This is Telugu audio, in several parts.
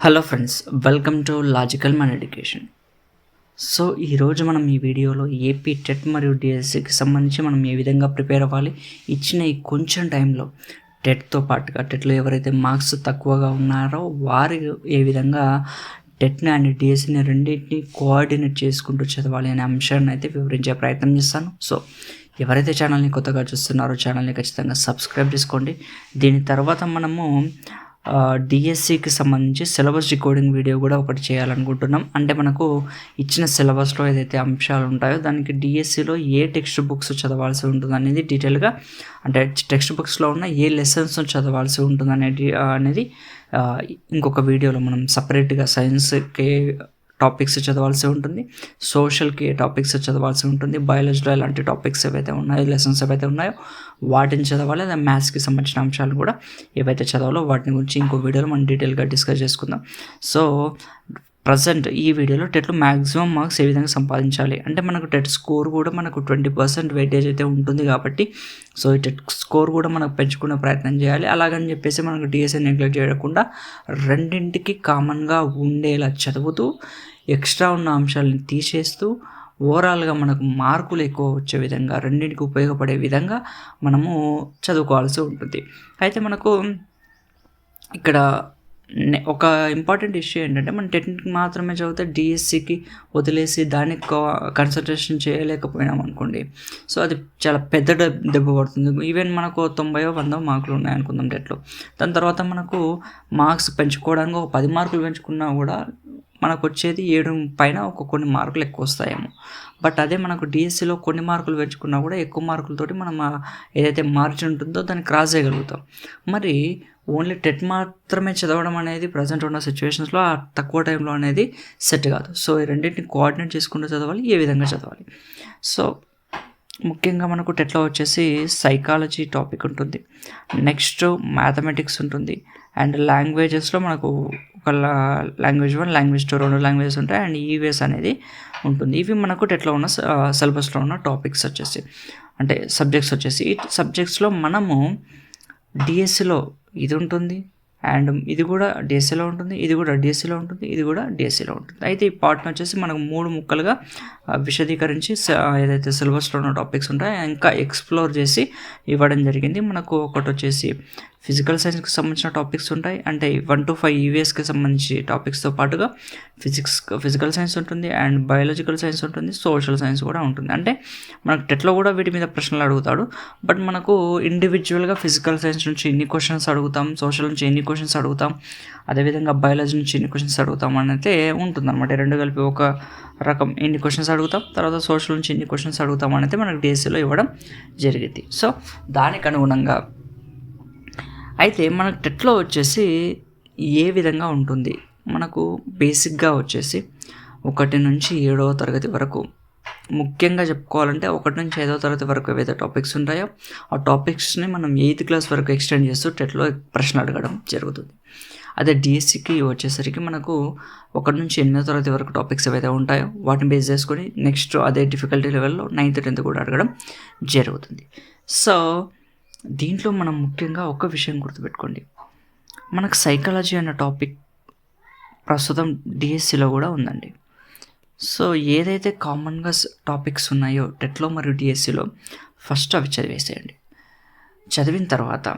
Hello friends welcome to logical మన ఎడ్యుకేషన్ సో ఈరోజు మనం ఈ వీడియోలో ఏపీ టెట్ మరియు డిఎస్సికి సంబంధించి మనం ఏ విధంగా ప్రిపేర్ అవ్వాలి ఇచ్చిన ఈ కొంచెం టైంలో టెట్తో పాటుగా టెట్లో ఎవరైతే మార్క్స్ తక్కువగా ఉన్నారో వారు ఏ విధంగా టెట్ని అండ్ డిఎస్సిని రెండింటిని కోఆర్డినేట్ చేసుకుంటూ చదవాలి అనే అంశాన్ని అయితే వివరించే ప్రయత్నం చేస్తాను. సో ఎవరైతే ఛానల్ని కొత్తగా చూస్తున్నారో ఛానల్ని ఖచ్చితంగా సబ్స్క్రైబ్ చేసుకోండి. దీని తర్వాత మనము డిఎస్సికి సంబంధించి సిలబస్ రికార్డింగ్ వీడియో కూడా ఒకటి చేయాలనుకుంటున్నాం. అంటే మనకు ఇచ్చిన సిలబస్లో ఏదైతే అంశాలు ఉంటాయో దానికి డిఎస్సిలో ఏ టెక్స్ట్ బుక్స్ చదవాల్సి ఉంటుంది అనేది డీటెయిల్గా అంటే టెక్స్ట్ బుక్స్లో ఉన్న ఏ లెసన్స్ చదవాల్సి ఉంటుంది అనేది అనేది ఇంకొక వీడియోలో మనం సపరేట్గా సైన్స్కి టాపిక్స్ చదవాల్సి ఉంటుంది. సోషల్కి టాపిక్స్ చదవాల్సి ఉంటుంది. బయాలజీలో ఎలాంటి టాపిక్స్ ఏవైతే ఉన్నాయో లెసన్స్ ఏవైతే ఉన్నాయో వాటిని చదవాలి. అదే మ్యాథ్స్కి సంబంధించిన అంశాలు కూడా ఏవైతే చదవాలో వాటిని గురించి ఇంకో వీడియోలో మనం డీటెయిల్గా డిస్కస్ చేసుకుందాం. సో ప్రజెంట్ ఈ వీడియోలో టెట్లో మ్యాక్సిమం మార్క్స్ ఏ విధంగా సంపాదించాలి? అంటే మనకు టెట్ స్కోర్ కూడా మనకు ట్వంటీ పర్సెంట్ వెయిటేజ్ అయితే ఉంటుంది కాబట్టి సో ఈ టెట్ స్కోర్ కూడా మనకు పెంచుకునే ప్రయత్నం చేయాలి. అలాగని చెప్పేసి మనకు డిఎస్ఏ నెగ్లెక్ట్ చేయకుండా రెండింటికి కామన్గా ఉండేలా చదువుతూ ఎక్స్ట్రా ఉన్న అంశాలను తీసేస్తూ ఓవరాల్గా మనకు మార్కులు ఎక్కువ వచ్చే విధంగా రెండింటికి ఉపయోగపడే విధంగా మనము చదువుకోవాల్సి ఉంటుంది. అయితే మనకు ఇక్కడ ఒక ఇంపార్టెంట్ ఇష్యూ ఏంటంటే మనం టెక్నిక్ మాత్రమే చదివితే డిఎస్సికి వదిలేసి దానికి కన్సల్టేషన్ చేయలేకపోయినాం అనుకోండి. సో అది చాలా పెద్ద దెబ్బ పడుతుంది. ఈవెన్ మనకు తొంభైయో వందో మార్కులు ఉన్నాయి అనుకుందాం టెట్లో దాని తర్వాత మనకు మార్క్స్ పెంచుకోవడానికి ఒక పది మార్కులు పెంచుకున్నా కూడా మనకు వచ్చేది ఏడు పైన ఒక కొన్ని మార్కులు ఎక్కువ వస్తాయేమో. బట్ అదే మనకు డిఎస్సిలో కొన్ని మార్కులు పెంచుకున్నా కూడా ఎక్కువ మార్కులతోటి మనం ఏదైతే మార్జిన్ ఉంటుందో దాన్ని క్రాస్ చేయగలుగుతాం. మరి ఓన్లీ టెట్ మాత్రమే చదవడం అనేది ప్రజెంట్ ఉన్న సిచ్యువేషన్స్లో ఆ తక్కువ టైంలో అనేది సెట్ కాదు. సో ఈ రెండింటిని కోఆర్డినేట్ చేసుకుంటూ చదవాలి ఏ విధంగా చదవాలి. సో ముఖ్యంగా మనకు టెట్లో వచ్చేసి సైకాలజీ టాపిక్ ఉంటుంది. నెక్స్ట్ మ్యాథమెటిక్స్ ఉంటుంది. అండ్ లాంగ్వేజెస్లో మనకు ఒక లాంగ్వేజ్ వన్ లాంగ్వేజ్ టూ రెండు లాంగ్వేజెస్ ఉంటాయి. అండ్ ఈవేస్ అనేది ఉంటుంది. ఇవి మనకు టెట్లో ఉన్న సిలబస్లో ఉన్న టాపిక్స్ వచ్చేసి. అంటే సబ్జెక్ట్స్ వచ్చేసి. ఈ సబ్జెక్ట్స్లో మనము డిఎస్సిలో ఇది ఉంటుంది. అండ్ ఇది కూడా డిఎస్సిలో ఉంటుంది ఇది కూడా డిఎస్సిలో ఉంటుంది ఇది కూడా డిఎస్సిలో ఉంటుంది. అయితే ఈ పార్ట్ని వచ్చేసి మనకు మూడు ముక్కలుగా విశదీకరించి ఏదైతే సిలబస్లో ఉన్న టాపిక్స్ ఉంటాయో ఇంకా ఎక్స్ప్లోర్ చేసి ఇవ్వడం జరిగింది. మనకు ఒకటి వచ్చేసి ఫిజికల్ సైన్స్కి సంబంధించిన టాపిక్స్ ఉంటాయి. అంటే వన్ టు ఫైవ్ ఈవీఎస్కి సంబంధించి టాపిక్స్తో పాటుగా ఫిజిక్స్ ఫిజికల్ సైన్స్ ఉంటుంది అండ్ బయాలజికల్ సైన్స్ ఉంటుంది సోషల్ సైన్స్ కూడా ఉంటుంది. అంటే మనకు టెట్లో కూడా వీటి మీద ప్రశ్నలు అడుగుతాడు. బట్ మనకు ఇండివిజువల్గా ఫిజికల్ సైన్స్ నుంచి ఎన్ని క్వశ్చన్స్ అడుగుతాం సోషల్ నుంచి ఎన్ని క్వశ్చన్స్ అడుగుతాం అదేవిధంగా బయాలజీ నుంచి ఎన్ని క్వశ్చన్స్ అడుగుతాం అని అయితే ఉంటుంది అనమాట రెండు కలిపి ఒక రకం ఎన్ని క్వశ్చన్స్ అడుగుతాం తర్వాత సోషల్ నుంచి ఎన్ని క్వశ్చన్స్ అడుగుతాం అని అయితే మనకు డిఎస్సీలో ఇవ్వడం జరిగింది. సో దానికి అనుగుణంగా అయితే మనకు టెట్లో వచ్చేసి ఏ విధంగా ఉంటుంది? మనకు బేసిక్గా వచ్చేసి ఒకటి నుంచి ఏడవ తరగతి వరకు. ముఖ్యంగా చెప్పుకోవాలంటే ఒకటి నుంచి ఐదవ తరగతి వరకు ఏవైతే టాపిక్స్ ఉంటాయో ఆ టాపిక్స్ని మనం ఎయిత్ క్లాస్ వరకు ఎక్స్టెండ్ చేస్తూ టెట్లో ప్రశ్న అడగడం జరుగుతుంది. అదే డిఎస్సికి వచ్చేసరికి మనకు ఒకటి నుంచి ఎనిమిదో తరగతి వరకు టాపిక్స్ ఏవైతే ఉంటాయో వాటిని బేస్ చేసుకొని నెక్స్ట్ అదే డిఫికల్టీ లెవెల్లో నైన్త్ టెన్త్ కూడా అడగడం జరుగుతుంది. సో దీంట్లో మనం ముఖ్యంగా ఒక విషయం గుర్తుపెట్టుకోండి. మనకు సైకాలజీ అన్న టాపిక్ ప్రస్తుతం డిఎస్సిలో కూడా ఉందండి. సో ఏదైతే కామన్గా టాపిక్స్ ఉన్నాయో టెట్లో మరియు డిఎస్సిలో ఫస్ట్ అవి చదివేసేయండి. చదివిన తర్వాత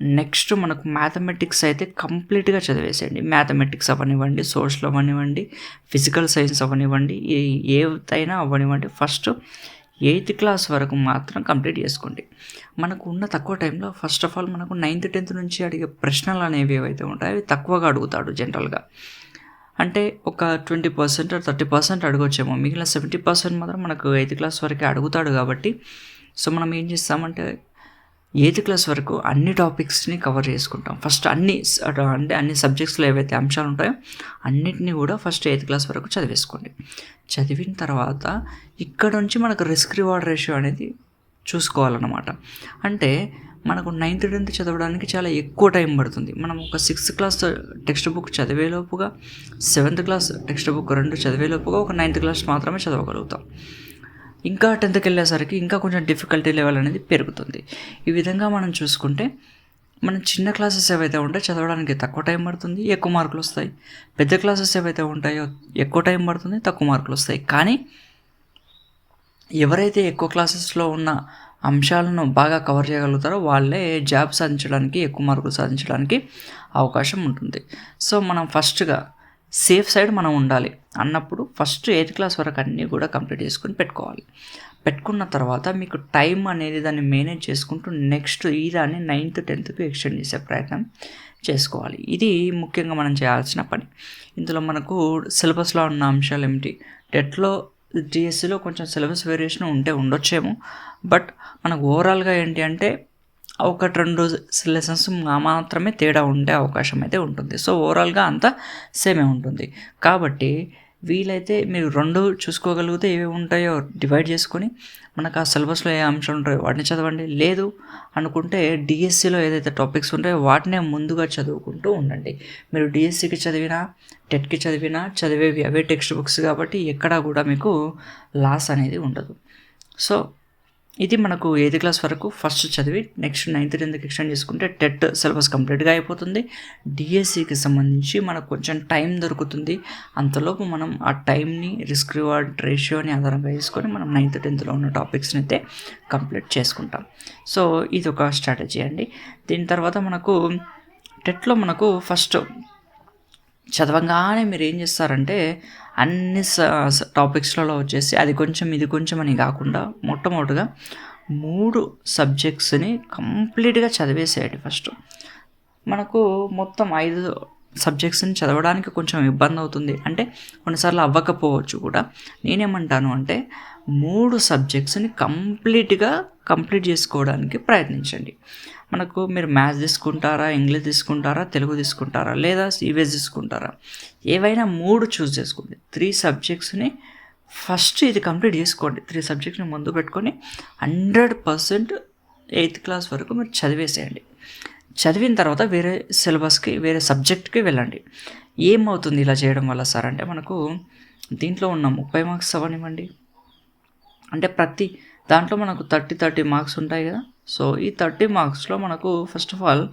నెక్స్ట్ మనకు మ్యాథమెటిక్స్ అయితే కంప్లీట్గా చదివేసేయండి. మ్యాథమెటిక్స్ అవనివ్వండి సోషల్ అవనివ్వండి ఫిజికల్ సైన్స్ అవనివ్వండి ఏ- ఏదైనా అవ్వనివ్వండి ఫస్ట్ ఎయిత్ క్లాస్ వరకు మాత్రం కంప్లీట్ చేసుకోండి. మనకు ఉన్న తక్కువ టైంలో ఫస్ట్ ఆఫ్ ఆల్ మనకు నైన్త్ టెన్త్ నుంచి అడిగే ప్రశ్నలు అనేవి ఏవైతే ఉంటాయో అవి తక్కువగా అడుగుతాడు జనరల్గా. అంటే ఒక ట్వంటీ పర్సెంట్ థర్టీ పర్సెంట్ అడగొచ్చేమో మిగిలిన సెవెంటీ పర్సెంట్ మాత్రం మనకు ఎయిత్ క్లాస్ వరకే అడుగుతాడు కాబట్టి. సో మనం ఏం చేస్తామంటే ఎయిత్ క్లాస్ వరకు అన్ని టాపిక్స్ని కవర్ చేసుకుంటాం. ఫస్ట్ అన్ని అంటే అన్ని సబ్జెక్ట్స్లో ఏవైతే అంశాలు ఉంటాయో అన్నిటినీ కూడా ఫస్ట్ ఎయిత్ క్లాస్ వరకు చదివేసుకోండి. చదివిన తర్వాత ఇక్కడ నుంచి మనకు రిస్క్ రివార్డ్ రేషియో అనేది చూసుకోవాలన్నమాట. అంటే మనకు నైన్త్ టెన్త్ చదవడానికి చాలా ఎక్కువ టైం పడుతుంది. మనం ఒక సిక్స్త్ క్లాస్ టెక్స్ట్ బుక్ చదివేలోపుగా సెవెంత్ క్లాస్ టెక్స్ట్ బుక్ రెండు చదివేలోపుగా ఒక నైన్త్ క్లాస్ మాత్రమే చదవగలుగుతాం. ఇంకా టెన్త్కి వెళ్ళేసరికి ఇంకా కొంచెం డిఫికల్టీ లెవెల్ అనేది పెరుగుతుంది. ఈ విధంగా మనం చూసుకుంటే మనం చిన్న క్లాసెస్ ఏవైతే ఉంటాయో చదవడానికి తక్కువ టైం పడుతుంది ఎక్కువ మార్కులు వస్తాయి. పెద్ద క్లాసెస్ ఏవైతే ఉంటాయో ఎక్కువ టైం పడుతుంది తక్కువ మార్కులు వస్తాయి. కానీ ఎవరైతే ఎక్కువ క్లాసెస్లో ఉన్న అంశాలను బాగా కవర్ చేయగలుగుతారో వాళ్ళే జాబ్ సాధించడానికి ఎక్కువ మార్కులు సాధించడానికి అవకాశం ఉంటుంది. సో మనం ఫస్ట్గా సేఫ్ సైడ్ మనం ఉండాలి. అన్నప్పుడు ఫస్ట్ ఎయిత్ క్లాస్ వరకు అన్నీ కూడా కంప్లీట్ చేసుకుని పెట్టుకోవాలి. పెట్టుకున్న తర్వాత మీకు టైం అనేది దాన్ని మేనేజ్ చేసుకుంటూ నెక్స్ట్ ఈ దాన్ని నైన్త్ టెన్త్కి ఎక్స్టెండ్ చేసే ప్రయత్నం చేసుకోవాలి. ఇది ముఖ్యంగా మనం చేయాల్సిన పని. ఇందులో మనకు సిలబస్లో ఉన్న అంశాలు ఏమిటి? టెట్లో డిఎస్సిలో కొంచెం సిలబస్ వేరియేషన్ ఉంటే ఉండొచ్చేమో. బట్ మనకు ఓవరాల్గా ఏంటి అంటే ఒకటి రెండు లెసన్స్ మాత్రమే తేడా ఉండే అవకాశం అయితే ఉంటుంది. సో ఓవరాల్గా అంతా సేమే ఉంటుంది. కాబట్టి వీలైతే మీరు రెండు చూసుకోగలిగితే ఏవి ఉంటాయో డివైడ్ చేసుకొని మనకు ఆ సిలబస్లో ఏ అంశాలు ఉంటాయో వాటిని చదవండి. లేదు అనుకుంటే డిఎస్సిలో ఏదైతే టాపిక్స్ ఉంటాయో వాటినే ముందుగా చదువుకుంటూ ఉండండి. మీరు డిఎస్సికి చదివినా టెట్కి చదివినా చదివేవి అవే టెక్స్ట్ బుక్స్ కాబట్టి ఎక్కడా కూడా మీకు లాస్ అనేది ఉండదు. సో ఇది మనకు ఎయిత్ క్లాస్ వరకు ఫస్ట్ చదివి నెక్స్ట్ నైన్త్ టెన్త్కి ఎక్స్టెండ్ చేసుకుంటే టెట్ సిలబస్ కంప్లీట్గా అయిపోతుంది. డిఎస్సికి సంబంధించి మనకు కొంచెం టైం దొరుకుతుంది. అంతలోపు మనం ఆ టైంని రిస్క్ రివార్డ్ రేషియోని ఆధారంగా తీసుకొని మనం నైన్త్ టెన్త్లో ఉన్న టాపిక్స్ని అయితే కంప్లీట్ చేసుకుంటాం. సో ఇది ఒక స్ట్రాటజీ అండి. దీని తర్వాత మనకు టెట్లో మనకు ఫస్ట్ చదవంగానే మీరు ఏం చేస్తారంటే అన్ని టాపిక్స్లలో వచ్చేసి అది కొంచెం ఇది కొంచెం అని కాకుండా మొట్టమొదటిగా మూడు సబ్జెక్ట్స్ని కంప్లీట్గా చదివేసేయండి ఫస్ట్. మనకు మొత్తం ఐదు సబ్జెక్ట్స్ని చదవడానికి కొంచెం ఇబ్బంది అవుతుంది. అంటే కొన్నిసార్లు అవ్వకపోవచ్చు కూడా. నేనేమంటాను అంటే మూడు సబ్జెక్ట్స్ని కంప్లీట్గా కంప్లీట్ చేసుకోవడానికి ప్రయత్నించండి. మనకు మీరు మ్యాథ్స్ తీసుకుంటారా ఇంగ్లీష్ తీసుకుంటారా తెలుగు తీసుకుంటారా లేదా ఈవీఎస్ తీసుకుంటారా? ఏవైనా మూడు చూస్ చేసుకోండి. త్రీ సబ్జెక్ట్స్ని ఫస్ట్ ఇది కంప్లీట్ చేసుకోండి. త్రీ సబ్జెక్ట్ని ముందు పెట్టుకొని హండ్రెడ్ పర్సెంట్ ఎయిత్ క్లాస్ వరకు మీరు చదివేసేయండి. చదివిన తర్వాత వేరే సిలబస్కి వేరే సబ్జెక్ట్కి వెళ్ళండి. ఏమవుతుంది ఇలా చేయడం వల్ల సార్? అంటే మనకు దీంట్లో ఉన్న ముప్పై మార్క్స్ అవనివ్వండి అంటే ప్రతి దాంట్లో మనకు థర్టీ థర్టీ మార్క్స్ ఉంటాయి కదా. సో ఈ థర్టీ మార్క్స్లో మనకు ఫస్ట్ ఆఫ్ ఆల్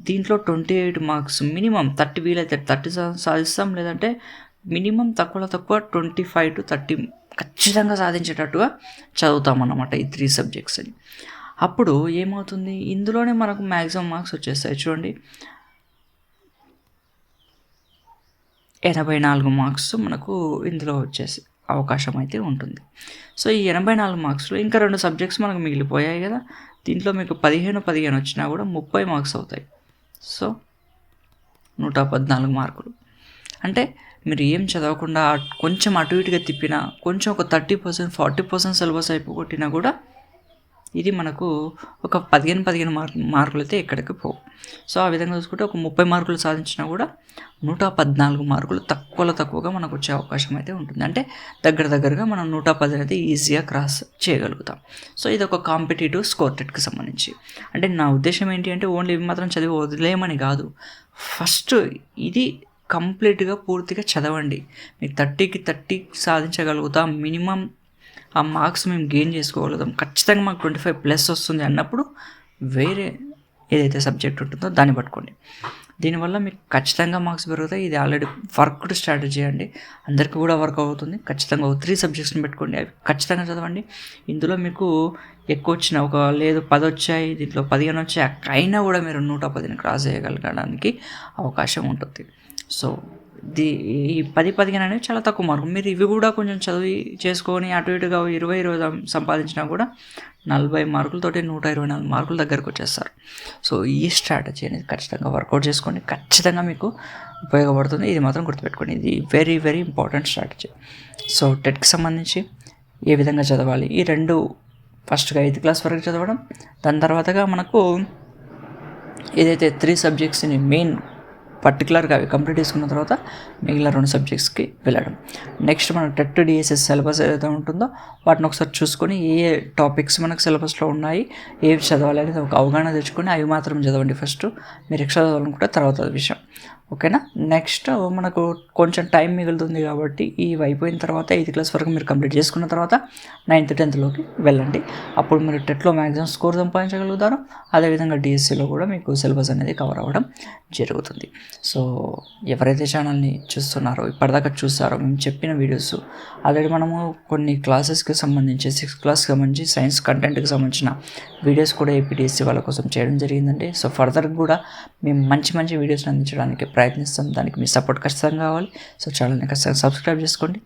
దీంట్లో twenty eight marks minimum thirty వీలైతే థర్టీ సాధిస్తాం. లేదంటే మినిమం తక్కువలో తక్కువ ట్వంటీ ఫైవ్ టు థర్టీ ఖచ్చితంగా సాధించేటట్టుగా చదువుతాం అన్నమాట ఈ త్రీ సబ్జెక్ట్స్ అని. అప్పుడు ఏమవుతుంది? ఇందులోనే మనకు మ్యాక్సిమం మార్క్స్ వచ్చేస్తాయి. చూడండి. ఎనభై నాలుగు మార్క్స్ మనకు ఇందులో వచ్చేసి అవకాశం అయితే ఉంటుంది. సో ఈ ఎనభై నాలుగు మార్క్స్లో ఇంకా రెండు సబ్జెక్ట్స్ మనకు మిగిలిపోయాయి కదా. దీంట్లో మీకు పదిహేను పదిహేను వచ్చినా కూడా ముప్పై మార్క్స్ అవుతాయి. సో నూట పద్నాలుగు మార్కులు. అంటే మీరు ఏం చదవకుండా కొంచెం అటు ఇటుగా తిప్పినా కొంచెం ఒక thirty percent forty percent syllabus అయిపోగొట్టినా కూడా ఇది మనకు ఒక పదిహేను పదిహేను మార్క్ మార్కులు అయితే ఎక్కడికి పోవు. సో ఆ విధంగా చూసుకుంటే ఒక ముప్పై మార్కులు సాధించినా కూడా నూట పద్నాలుగు మార్కులు తక్కువలో తక్కువగా మనకు వచ్చే అవకాశం అయితే ఉంటుంది. అంటే దగ్గర దగ్గరగా మనం నూట పది అయితే ఈజీగా క్రాస్ చేయగలుగుతాం. సో ఇది ఒక కాంపిటేటివ్ స్కోర్ టెట్కి సంబంధించి. అంటే నా ఉద్దేశం ఏంటి అంటే ఓన్లీ ఇవి మాత్రం చదివి వదిలేయమని కాదు. ఫస్ట్ ఇది కంప్లీట్గా పూర్తిగా చదవండి. మీకు థర్టీకి థర్టీ సాధించగలుగుతాం. మినిమం ఆ మార్క్స్ మేము గెయిన్ చేసుకోగలుగుతాం. ఖచ్చితంగా మాకు ట్వంటీ ఫైవ్ ప్లస్ వస్తుంది అన్నప్పుడు వేరే ఏదైతే సబ్జెక్ట్ ఉంటుందో దాన్ని పట్టుకోండి. దీనివల్ల మీకు ఖచ్చితంగా మార్క్స్ పెరుగుతాయి. ఇది ఆల్రెడీ వర్క్డ్ స్ట్రాటజీ అండి. అందరికీ కూడా వర్క్ అవుతుంది. ఖచ్చితంగా త్రీ సబ్జెక్ట్స్ని పెట్టుకోండి. అవి ఖచ్చితంగా చదవండి. ఇందులో మీకు ఎక్కువ వచ్చిన ఒక లేదు పది వచ్చాయి దీంట్లో పదిహేను వచ్చాయి అయినా కూడా మీరు నూట పదిని క్రాస్ చేయగలగడానికి అవకాశం ఉంటుంది. సో ది ఈ పది పదిహేను అనేవి చాలా తక్కువ మార్కులు మీరు ఇవి కూడా కొంచెం చదివి చేసుకొని అటు ఇటుగా ఇరవై ఇరవై సంపాదించినా కూడా నలభై మార్కులతోటి నూట ఇరవై నాలుగు మార్కుల దగ్గరకు వచ్చేస్తారు. సో ఈ స్ట్రాటజీ అనేది ఖచ్చితంగా వర్కౌట్ చేసుకోండి ఖచ్చితంగా మీకు ఉపయోగపడుతుంది. ఇది మాత్రం గుర్తుపెట్టుకోండి. ఇది very very important strategy. So టెట్కి సంబంధించి ఏ విధంగా చదవాలి? ఈ రెండు ఫస్ట్గా ఎయిత్ క్లాస్ వరకు చదవడం దాని తర్వాతగా మనకు ఏదైతే త్రీ సబ్జెక్ట్స్ని మెయిన్ పర్టికులర్గా అవి కంప్లీట్ చేసుకున్న తర్వాత మిగిలిన రెండు సబ్జెక్ట్స్కి వెళ్ళడం. నెక్స్ట్ మన టెట్ డిఎస్ఎస్ సిలబస్ ఏదైతే ఉంటుందో వాటిని ఒకసారి చూసుకొని ఏ ఏ టాపిక్స్ మనకు సిలబస్లో ఉన్నాయి ఏవి చదవాలి అనేది ఒక అవగాహన తెచ్చుకొని అవి మాత్రం చదవండి ఫస్ట్. మీరు ఎక్స్ట్రా చదవాలనుకుంటే తర్వాత విషయం. ఓకేనా? నెక్స్ట్ మనకు కొంచెం టైం మిగులుతుంది కాబట్టి ఇవి అయిపోయిన తర్వాత ఎయిత్ క్లాస్ వరకు మీరు కంప్లీట్ చేసుకున్న తర్వాత నైన్త్ టెన్త్లోకి వెళ్ళండి. అప్పుడు మీరు టెట్లో మ్యాక్సిమం స్కోర్ సంపాదించగలుగుతారు. అదేవిధంగా డిఎస్సిలో కూడా మీకు సిలబస్ అనేది కవర్ అవ్వడం జరుగుతుంది. సో ఎవరైతే ఛానల్ని చూస్తున్నారో ఇప్పటిదాకా చూస్తారో మేము చెప్పిన వీడియోస్ ఆల్రెడీ మనము కొన్ని క్లాసెస్కి సంబంధించి సిక్స్త్ క్లాస్కి సంబంధించి సైన్స్ కంటెంట్కి సంబంధించిన వీడియోస్ కూడా ఏపీడిఎస్సి వాళ్ళ కోసం చేయడం జరిగిందండి. సో ఫర్దర్ కూడా మేము మంచి మంచి వీడియోస్ అందించడానికి ప్రయత్నిస్తాం. దానికి మీ సపోర్ట్ ఖచ్చితంగా కావాలి. సో ఛానల్ని ఖచ్చితంగా సబ్స్క్రైబ్ చేసుకోండి.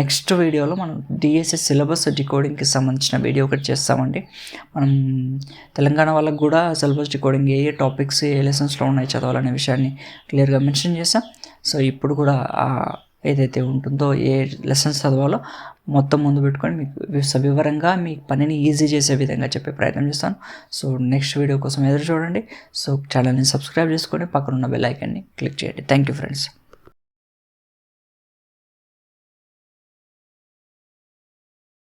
నెక్స్ట్ వీడియోలో మనం డిఎస్ఎస్ సిలబస్ డికోడింగ్కి సంబంధించిన వీడియో ఒకటి చేస్తామండి. మనం తెలంగాణ వాళ్ళకు కూడా సిలబస్ డికోడింగ్ ఏ ఏ టాపిక్స్ ఏ లెసన్స్లో ఉన్నాయి చదవాలనే విషయాన్ని క్లియర్గా మెన్షన్ చేస్తాం సో ఇప్పుడు కూడా ఏదైతే ఉంటుందో ఏ లెసన్స్ చదవాలో మొత్తం ముందు పెట్టుకొని మీకు సవివరంగా మీ పనిని ఈజీ చేసే విధంగా చెప్పే ప్రయత్నం చేస్తాను. సో నెక్స్ట్ వీడియో కోసం ఎదురు చూడండి. సో ఛానల్ని సబ్స్క్రైబ్ చేసుకొని పక్కనున్న బెల్ ఐకాన్ని క్లిక్ చేయండి. Thank you friends